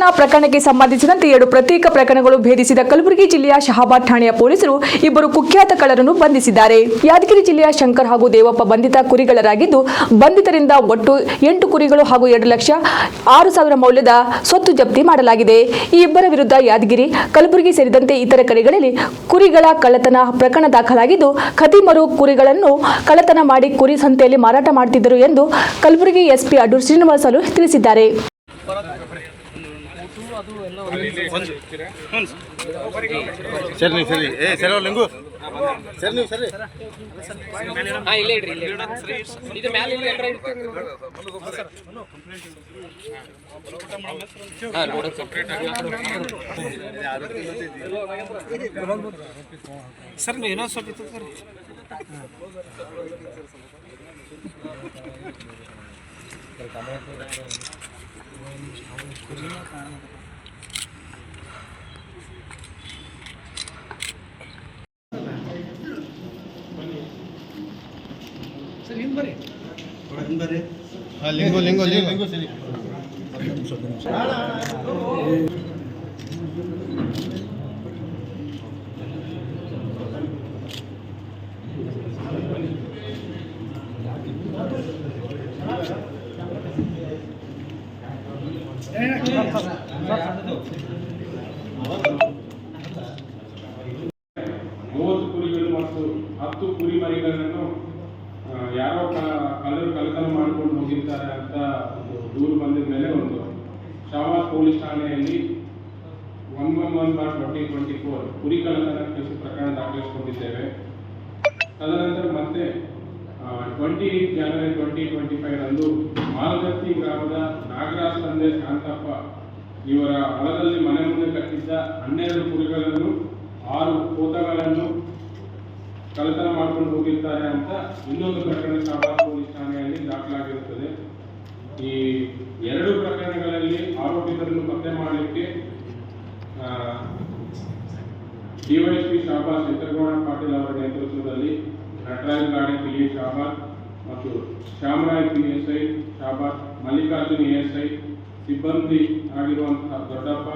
ಕಳ್ಳತನ ಪ್ರಕರಣಕ್ಕೆ ಸಂಬಂಧಿಸಿದಂತೆ ಎರಡು ಪ್ರತ್ಯೇಕ ಪ್ರಕರಣಗಳು ಭೇದಿಸಿದ ಕಲಬುರಗಿ ಜಿಲ್ಲೆಯ ಶಹಾಬಾದ್ ಠಾಣೆಯ ಪೊಲೀಸರು ಇಬ್ಬರು ಕುಖ್ಯಾತ ಕಳ್ಳರನ್ನು ಬಂಧಿಸಿದ್ದಾರೆ. ಯಾದಗಿರಿ ಜಿಲ್ಲೆಯ ಶಂಕರ್ ಹಾಗೂ ದೇವಪ್ಪ ಬಂಧಿತ ಕುರಿಗಳರಾಗಿದ್ದು, ಬಂಧಿತರಿಂದ ಒಟ್ಟು ಎಂಟು ಕುರಿಗಳು ಹಾಗೂ ಎರಡು ಲಕ್ಷ ಆರು ಸಾವಿರ ಮೌಲ್ಯದ ಸ್ವತ್ತು ಜಪ್ತಿ ಮಾಡಲಾಗಿದೆ. ಈ ಇಬ್ಬರ ವಿರುದ್ಧ ಯಾದಗಿರಿ, ಕಲಬುರಗಿ ಸೇರಿದಂತೆ ಇತರ ಕಡೆಗಳಲ್ಲಿ ಕುರಿಗಳ ಕಳ್ಳತನ ಪ್ರಕರಣ ದಾಖಲಾಗಿದ್ದು ಖದೀಮರು ಕುರಿಗಳನ್ನು ಕಳ್ಳತನ ಮಾಡಿ ಕುರಿ ಸಂತೆಯಲ್ಲಿ ಮಾರಾಟ ಮಾಡುತ್ತಿದ್ದರು ಎಂದು ಕಲಬುರಗಿ ಎಸ್ಪಿ ಅಡೂರ್ ಶ್ರೀನಿವಾಸಲು ತಿಳಿಸಿದ್ದಾರೆ. ಸರಿ. ನೀವು ಸರಿ. ಏ ಸರಿ ಅವ್ರು ಲಿಂಗು ಸರಿ ನೀವು ಸರಿ. ಇಲ್ಲ ಇಲ್ಲೇ ಇಡ್ರಿ. ಇಲ್ಲೇ. ಇದು ಮ್ಯಾಲೆ ಇಲ್ಲಿ ಎಲ್ರ ಇಡ್ತೀವಿ. ಹಾ ನೋಡೋಣ ಸರ್. ನೀವು ಏನೋ ಸ್ವಲ್ಪ ಇತ್ತು ಸರ್. ಹಾಂ ಲಿಂಗು ಲಿಂಗು ಲಿಂಗು. ಲಿಂಗು ಸರಿ. ಮೂವತ್ತು ಕುರಿಗಳು ಮತ್ತು ಹತ್ತು ಕುರಿ ಮರಿಗಳನ್ನು ಯಾರೋ ಕಲರ್ ಕಳ್ಳತನ ಮಾಡಿಕೊಂಡು ಹೋಗಿರ್ತಾರೆ ಅಂತ ದೂರು ಬಂದಿದ ಮೇಲೆ ಒಂದು ಶಾವಾದ್ ಪೊಲೀಸ್ ಠಾಣೆಯಲ್ಲಿ one one one bar twenty twenty four ಕುರಿ ಕಳ್ಳತನ ಕೇಸು ಪ್ರಕರಣ ದಾಖಲಿಸಿಕೊಂಡಿದ್ದೇವೆ. ತದನಂತರ ಮತ್ತೆ twenty January twenty twenty five ರಂದು ಮಾಲಗತ್ತಿ ಗ್ರಾಮದ ನಾಗರಾಜ್ ತಂದೆ ಶಾಂತಪ್ಪ ಇವರ ಹೊಲದಲ್ಲಿ ಮನೆ ಮುಂದೆ ಕಟ್ಟಿದ್ದ ಹನ್ನೆರಡು ಕುರಿಗಳನ್ನು ಆರು ಕೋತಗಳನ್ನು ಕಳ್ಳತನ ಮಾಡ್ಕೊಂಡು ಹೋಗಿರ್ತಾರೆ ಅಂತ ಇನ್ನೊಂದು ಪ್ರಕರಣ ಶಾಬಾದ್ ಪೊಲೀಸ್ ಠಾಣೆಯಲ್ಲಿ ದಾಖಲಾಗಿರುತ್ತದೆ. ಈ ಎರಡು ಪ್ರಕರಣಗಳಲ್ಲಿ ಆರೋಪಿತರನ್ನು ಪತ್ತೆ ಮಾಡಲಿಕ್ಕೆ ಡಿವೈಎಸ್ಪಿ ಶಾಬಾದ್ ಚಿತ್ರಗೌಡ ಪಾಟೀಲ್ ಅವರ ನೇತೃತ್ವದಲ್ಲಿ ನಟರಾಜ್ ಗಾಡಿ ಪಿ ಎ ಶಾಬಾದ್ ಮತ್ತು Shyamrai P S I Shahabad Mallikarjun S I, ಸಿಬ್ಬಂದಿ ಆಗಿರುವಂತಹ ದೊಡ್ಡಪ್ಪ,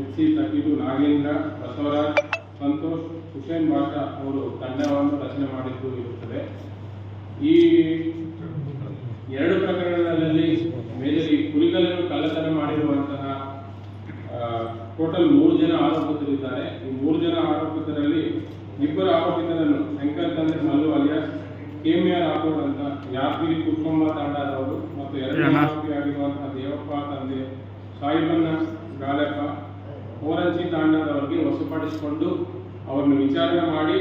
ಎಚ್ ಸಿ ತಕ್ಕಿದು ನಾಗೇಂದ್ರ, ಬಸವರಾಜ್, ಸಂತೋಷ್ ಹುಸೇನ್ ಬಾಷ ಅವರು ತಂಡವನ್ನು ರಚನೆ ಮಾಡಿದ್ದು ಇರುತ್ತದೆ. ಈ ಎರಡು ಪ್ರಕರಣಗಳಲ್ಲಿ ಮೇಜರ್ ಕುರಿಗಳನ್ನು ಕಳ್ಳತನ ಮಾಡಿರುವಂತಹ ಟೋಟಲ್ ಮೂರು ಜನ ಆರೋಪಿತರಿದ್ದಾರೆ. ಈ ಮೂರು ಜನ ಆರೋಪಿತರಲ್ಲಿ ಇಬ್ಬರು ಆರೋಪಿತರನ್ನು ಶಂಕರ್ ತಂದೆ ಮಲ್ಲು ಅಲಿಯಾಸ್ ಕೆಮಿಆರ್ ಆಕೋಡ್ ಅಂತ ಯಾದಗಿರಿ ಕುಟುಂಬ ತಂಡದವರು ಮತ್ತು ಎರಡನೇ ಆರೋಪಿಯಾಗಿರುವಂತಹ ದೇವಪ್ಪ ತಂದೆ ಸಾಯಿಬಣ್ಣ ಗಾಳಪ್ಪ ಓರಂಚಿ ತಾಂಡದವರಿಗೆ ವಶಪಡಿಸಿಕೊಂಡು ಅವರನ್ನು ವಿಚಾರಣೆ ಮಾಡಿ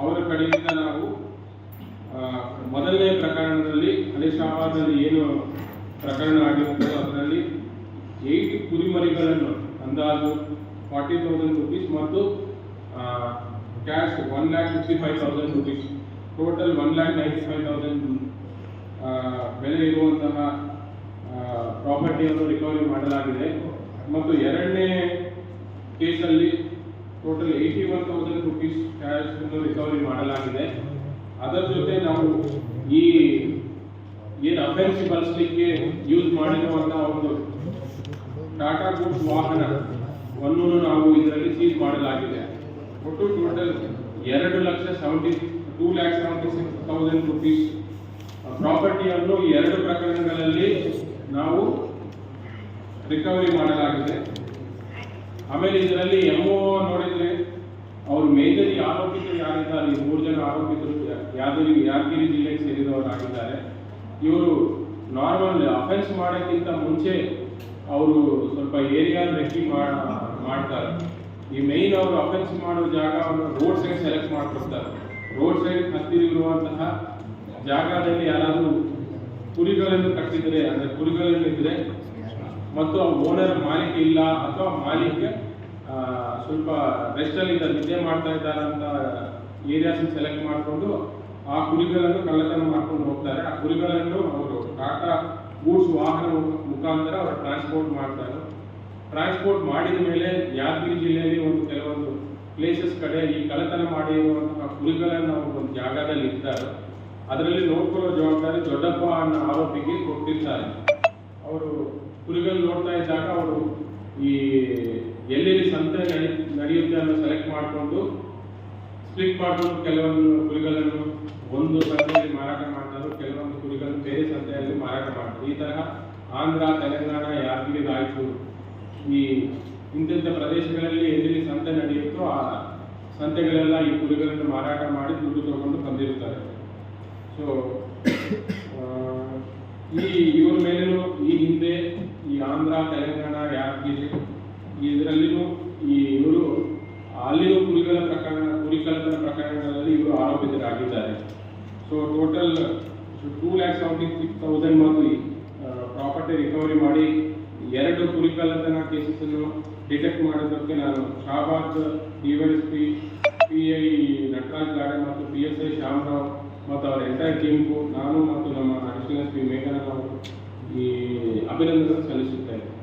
ಅವರ ಕಡೆಯಿಂದ ನಾವು ಮೊದಲನೇ ಪ್ರಕರಣದಲ್ಲಿ ಹಳೆ ಶಾಬಾದ್ನಲ್ಲಿ ಏನು ಪ್ರಕರಣ ಆಗಿರುತ್ತೋ ಅದರಲ್ಲಿ ಏಟ್ ಕುರಿಮರಿಗಳನ್ನು ಅಂದಾಜು ಫಾರ್ಟಿ ತೌಸಂಡ್ ರುಪೀಸ್ ಮತ್ತು cash one lakh fifty five thousand rupees. Total one lakh ninety five thousand ಬೆಲೆ ಇರುವಂತಹ ಪ್ರಾಪರ್ಟಿಯನ್ನು ರಿಕವರಿ ಮಾಡಲಾಗಿದೆ. ಮತ್ತು ಎರಡನೇ ಕೇಸಲ್ಲಿ total eighty one thousand rupees cash recovery ಮಾಡಲಾಗಿದೆ. ಅದರ ಜೊತೆ ನಾವು ಈ ಏನು ಅಫೆನ್ಸ್ ಬಳಸಲಿಕ್ಕೆ ಯೂಸ್ ಮಾಡಿರುವಂತಹ ಒಂದು ಟಾಟಾ ಗೂಡ್ಸ್ ವಾಹನ ವನ್ನು ನಾವು ಇದರಲ್ಲಿ ಸೀಸ್ ಮಾಡಲಾಗಿದೆ. ಒಟ್ಟು ಟೋಟಲ್ ಎರಡು lakh seventy two lakh seventy six thousand rupees ಪ್ರಾಪರ್ಟಿಯನ್ನು ಎರಡು ಪ್ರಕರಣಗಳಲ್ಲಿ ನಾವು ರಿಕವರಿ ಮಾಡಲಾಗಿದೆ. ಆಮೇಲೆ ಇದರಲ್ಲಿ ಎಂಓ ನೋಡಿದ್ರೆ ಅವರು ಮೇಜರ್ ಆರೋಪಿತರು ಯಾರಿದ್ದಾರೆ? ಈ ಮೂರು ಜನ ಆರೋಪಿತರು ಯಾದಗಿರಿ ಯಾದಗಿರಿ ಜಿಲ್ಲೆಗೆ ಸೇರಿದವರಾಗಿದ್ದಾರೆ. ಇವರು ನಾರ್ಮಲ್ ಅಫೆನ್ಸ್ ಮಾಡೋಕ್ಕಿಂತ ಮುಂಚೆ ಅವರು ಸ್ವಲ್ಪ ಏರಿಯಾ ರೆಕ್ಕಿ ಮಾಡ್ತಾರೆ. ಈ ಮೇಯ್ನ್ ಅವರು ಅಫೆನ್ಸ್ ಮಾಡೋ ಜಾಗವನ್ನು ರೋಡ್ ಸೈಡ್ ಸೆಲೆಕ್ಟ್ ಮಾಡ್ಕೊಡ್ತಾರೆ. ರೋಡ್ ಸೈಡ್ ಹತ್ತಿರ ಇರುವಂತಹ ಜಾಗದಲ್ಲಿ ಯಾರಾದರೂ ಕುರಿಗಳನ್ನು ಕಟ್ಟಿದರೆ, ಅಂದರೆ ಕುರಿಗಳನ್ನು ಇದ್ರೆ ಮತ್ತು ಆ ಓನರ್ ಮಾಲೀಕ ಇಲ್ಲ ಅಥವಾ ಮಾಲೀಕ ಸ್ವಲ್ಪ ರೆಸ್ಟ್ ಅಲ್ಲಿ ಇದ್ದಾರೆ, ನಿದ್ದೆ ಮಾಡ್ತಾ ಇದ್ದಾರಂತ ಅಂತ ಏರಿಯಾಸ್ ಸೆಲೆಕ್ಟ್ ಮಾಡಿಕೊಂಡು ಆ ಕುರಿಗಳನ್ನು ಕಳ್ಳತನ ಮಾಡ್ಕೊಂಡು ಹೋಗ್ತಾರೆ. ಆ ಕುರಿಗಳನ್ನು ಅವರು ಟಾಟಾ ಗೂಡ್ಸ್ ವಾಹನ ಮುಖ- ಮುಖಾಂತರ ಅವರು ಟ್ರಾನ್ಸ್ಪೋರ್ಟ್ ಮಾಡ್ತಾರೆ. ಟ್ರಾನ್ಸ್ಪೋರ್ಟ್ ಮಾಡಿದ ಮೇಲೆ ಯಾದಗಿರಿ ಜಿಲ್ಲೆಯಲ್ಲಿ ಒಂದು ಕೆಲವೊಂದು ಪ್ಲೇಸಸ್ ಕಡೆ ಈ ಕಳ್ಳತನ ಮಾಡಿರುವಂತಹ ಕುರಿಗಳನ್ನು ಅವರು ಒಂದು ಜಾಗದಲ್ಲಿ ಇರ್ತಾರೆ ಅದರಲ್ಲಿ ನೋಡ್ಕೊಳ್ಳೋ ಜವಾಬ್ದಾರಿ ದೊಡ್ಡಪ್ಪ ಅನ್ನೋ ಆರೋಪಿಗೆ ಕೊಟ್ಟಿರ್ತಾರೆ. ಅವರು ಕುರಿಗಳು ನೋಡ್ತಾ ಇದ್ದಾಗ ಅವರು ಈ ಎಲ್ಲೆಲ್ಲಿ ಸಂತೆ ನಡಿ, ನಡೆಯುತ್ತೆ ಅನ್ನೋ ಸೆಲೆಕ್ಟ್ ಮಾಡಿಕೊಂಡು ಸ್ಪ್ಲಿಟ್ ಮಾಡಿಕೊಂಡು ಕೆಲವೊಂದು ಕುರಿಗಳನ್ನು ಒಂದು ಸಂತೆಯಲ್ಲಿ ಮಾರಾಟ ಮಾಡ್ತಾರೆ, ಕೆಲವೊಂದು ಕುರಿಗಳನ್ನು ಬೇರೆ ಸಂತೆಯಲ್ಲಿ ಮಾರಾಟ ಮಾಡ್ತಾರೆ. ಈ ತರಹ ಆಂಧ್ರ, ತೆಲಂಗಾಣ ಯಾದಗಿರಿ ರಾಯಚೂರು ಈ ಇಂತಿಂಥ ಪ್ರದೇಶಗಳಲ್ಲಿ ಎಲ್ಲಿ ಸಂತೆ ನಡೆಯುತ್ತೋ ಆ ಸಂತೆಗಳೆಲ್ಲ ಈ ಕುರಿಗಳನ್ನು ಮಾರಾಟ ಮಾಡಿ ದುಡ್ಡು ತಗೊಂಡು ಬಂದಿರ್ತಾರೆ ಸೊ ಈ ಇವ್ರ ಮೇಲೂ ಈ ಹಿಂದೆ ಈ ಆಂಧ್ರ, ತೆಲಂಗಾಣ, ಯಾದಗಿರಿ ಇದರಲ್ಲಿಯೂ ಈ ಇವರು ಅಲ್ಲಿನ ಕುರಿಗಳ ಪ್ರಕರಣ ಕುರಿ ಕಳ್ಳತನ ಪ್ರಕರಣಗಳಲ್ಲಿ ಇವರು ಆರೋಪಿತರಾಗಿದ್ದಾರೆ. So total two lakh seventy six thousand ಮತ್ತು ಪ್ರಾಪರ್ಟಿ ರಿಕವರಿ ಮಾಡಿ ಎರಡು ಕುರಿ ಕಳ್ಳತನ ಕೇಸಸ್ಸನ್ನು ಡಿಟೆಕ್ಟ್ ಮಾಡೋದಕ್ಕೆ ನಾನು Shahabad DySP P I Natraj Gade ಮತ್ತು ಪಿ ಎಸ್ ಐ ಶ್ಯಾಮರಾವ್ ಮತ್ತು ಅವರ ಎಂಟೈರ್ ಟೀಮ್ಗೂ ನಾನು ಮತ್ತು ನಮ್ಮ ಅಡಿಷನಲ್ ಪಿ ಮೇಘನ ಅವರು ಈ ಅಭಿನಂದನೆ ಸಲ್ಲಿಸುತ್ತೇನೆ.